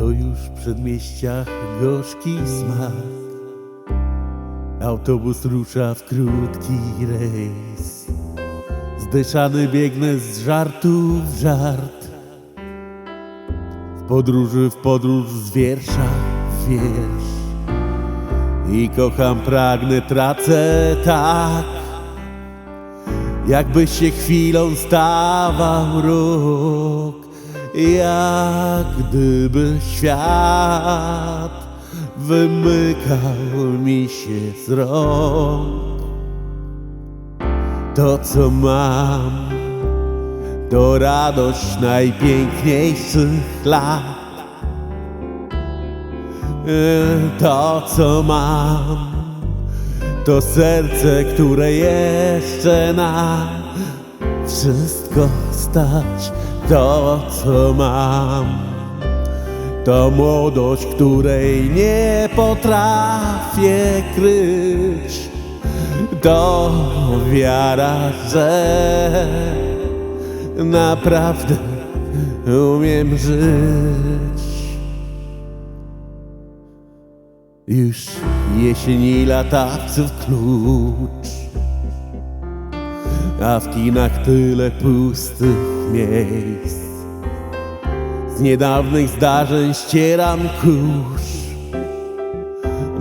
To już w przedmieściach gorzki smak. Autobus rusza w krótki rejs. Zdyszany biegnę z żartu w żart. W podróży w podróż z wiersza w wiersz. I kocham, pragnę, tracę tak. Jakby się chwilą stawał rok, jak gdyby świat wymykał mi się z rąk. To, co mam, to radość najpiękniejszych lat. To, co mam, to serce, które jeszcze na wszystko stać. To, co mam, to młodość, której nie potrafię kryć. To wiara, że naprawdę umiem żyć. Już jesień i latawców klucz A w kinach tyle pustych miejsc. Z niedawnych zdarzeń ścieram kurz.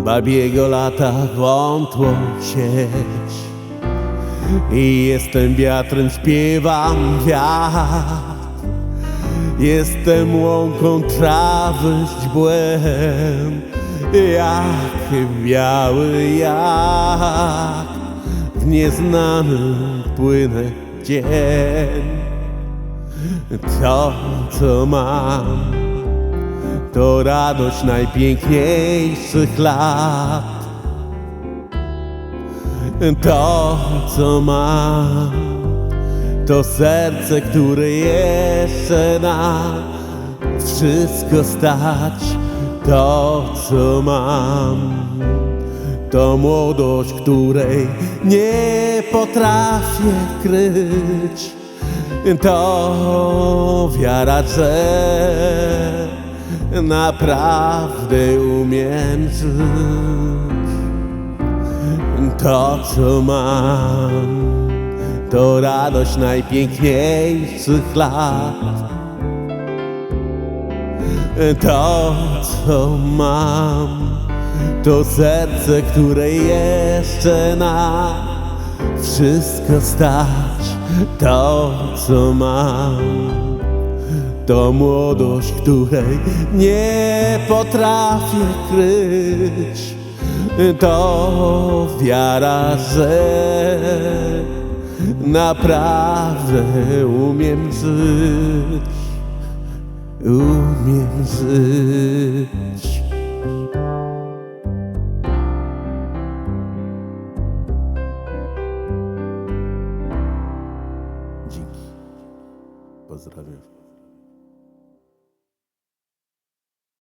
Babiego lata wątłą sieć I jestem wiatrem, śpiewam wiatr. Jestem łąką trawy źdźbłem Jak biały jak nieznanym płynę dzień To, co mam To radość najpiękniejszych lat To, co mam to serce, które jeszcze na wszystko stać. To, co mam, to młodość, której nie potrafię kryć. To wiara, że naprawdę umiem żyć. To, co mam to radość najpiękniejszych lat. To, co mam, to serce, które jeszcze na wszystko stać. To, co mam, to młodość, której nie potrafię kryć. To wiara, że naprawdę umiem żyć, umiem żyć. поздравив.